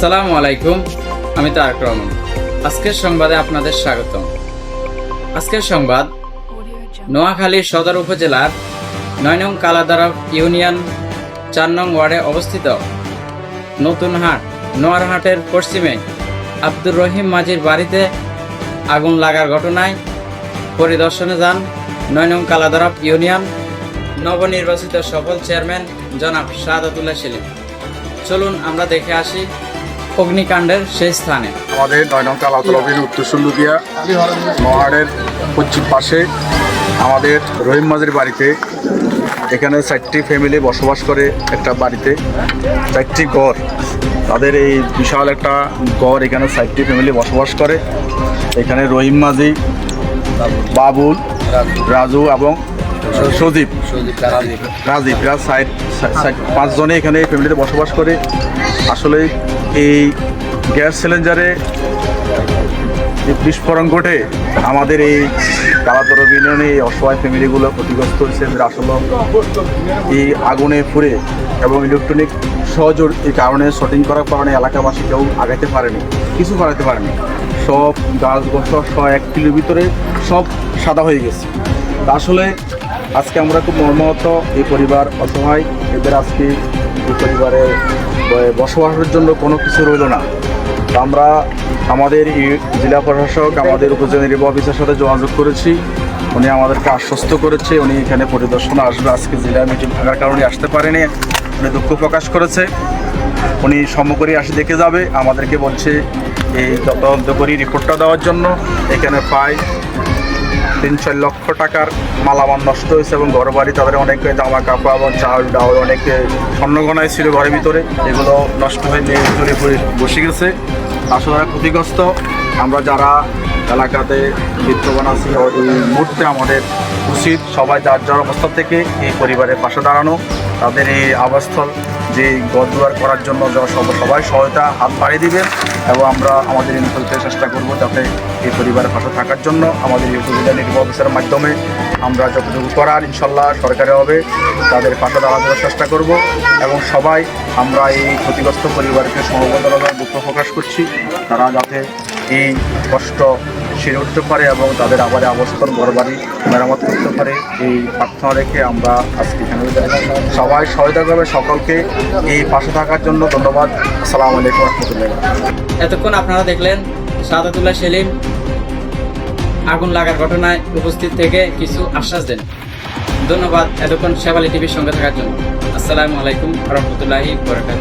আসসালামু আলাইকুম, আমি তারক রহমান। আজকের সংবাদে আপনাদের স্বাগতম। আজকের সংবাদ নোয়াখালী সদর উপজেলার নয় নং কালাদারা ইউনিয়ন চার নং ওয়ার্ডে অবস্থিত। নতুন হাট নোয়ারহাটের পশ্চিমে আব্দুর রহিম মাঝির বাড়িতে আগুন লাগার ঘটনায় পরিদর্শনে যান নয় নং ইউনিয়ন। নবনির্বাচিত সফল চেয়ারম্যান জনাব শাহাদাতুল্লাহ সেলিম। চলুন আমরা দেখে আসি অগ্নিকাণ্ডের শেষ স্থানে। আমাদের নয় নং উত্তর সুন্দুকিয়া মহাড়ের পশ্চিম পাশে আমাদের রহিম মাঝির বাড়িতে। এখানে চারটি ফ্যামিলি বসবাস করে একটা বাড়িতে। চারটি ঘর। তাদের এই বিশাল একটা ঘর এখানে চারটি ফ্যামিলি বসবাস করে। এখানে রহিম মাঝি বাবুল রাজু এবং সজীব রাজীব। এরা সাইড পাঁচজনে এখানে ফ্যামিলিতে বসবাস করে। আসলে এই গ্যাস সিলিন্ডারে বিস্ফোরণ ঘটে, আমাদের এই কালাতর ইউনিয়নে এই অসহায় ফ্যামিলিগুলো ক্ষতিগ্রস্ত হয়েছে। আসলে এই আগুনে পুড়ে এবং ইলেকট্রনিক সহজোর এই কারণে শটিং করার কারণে এলাকাবাসী কেউ আগাইতে পারেনি, কিছু করাতে পারেনি। সব গাছ গোছ সহ এক কিলোর ভিতরে সব সাদা হয়ে গেছে। আসলে আজকে আমরা খুব মর্মাহত, এই পরিবার অসহায়, এদের আজকে পরিবারে বসবাসের জন্য কোনো কিছু রইল না। আমরা আমাদের জেলা প্রশাসক, আমাদের উপজেলা নির্বাহী অফিসের সাথে যোগাযোগ করেছি। উনি আমাদেরকে আশ্বস্ত করেছে, উনি এখানে পরিদর্শনে আসবে। আজকে জেলা মিটিং থাকার কারণে আসতে পারেনি। উনি দুঃখ প্রকাশ করেছে। উনি সম্মুখে আসে দেখে যাবে। আমাদেরকে বলছে, এই তদন্ত করি রিপোর্টটা দেওয়ার জন্য। এখানে প্রায় তিন ছয় লক্ষ টাকার মালামাল নষ্ট হয়েছে এবং ঘর বাড়ি তাদের অনেক জামা কাপড় এবং চাউল ডাউল অনেক স্বর্ণগণায় ছিল ঘরের ভিতরে। এগুলো নষ্ট হয়ে নিয়ে পড়ে বসে গেছে। আসলে তারা ক্ষতিগ্রস্ত। আমরা যারা এলাকাতে বিত্তবান আছি এই মুহূর্তে আমাদের উচিত সবাই যার যার অবস্থা থেকে এই পরিবারের পাশে দাঁড়ানো। তাদের এই আবাসস্থল যে গড়দুয়ার করার জন্য যারা সবাই সহায়তা হাত বাড়িয়ে দিবেন এবং আমরা আমাদের ইনফল চেষ্টা করব যাতে এই পরিবারের পাশে থাকার জন্য আমাদের উপজেলা নির্বাহী অফিসের মাধ্যমে আমরা যতটুকু করার ইনশাল্লাহ সরকারি হবে, তাদের পাশে দাঁড়ানোর চেষ্টা করব এবং সবাই আমরা এই ক্ষতিগ্রস্ত পরিবারকে সমবেদনা দুঃখ প্রকাশ করছি। তারা যাতে এই কষ্ট সেরে উঠতে পারে এবং তাদের আবার অবস্থান ঘরবাড়ি মেরামত করতে পারে। এই প্রার্থনা রেখে আমরা আজকে এখানে সবাই সহায়তা করবে সকলকে। এই পাশে থাকার জন্য ধন্যবাদ। আসসালামু আলাইকুম রহমতুল্লাহ। এতক্ষণ আপনারা দেখলেন শাহাদাতুল্লাহ সেলিম আগুন লাগার ঘটনায় উপস্থিত থেকে কিছু আশ্বাস দেন। ধন্যবাদ এতক্ষণ শেফালি টিভির সঙ্গে থাকার জন্য। আসসালামু আলাইকুম রহমতুল্লাহি বরকাত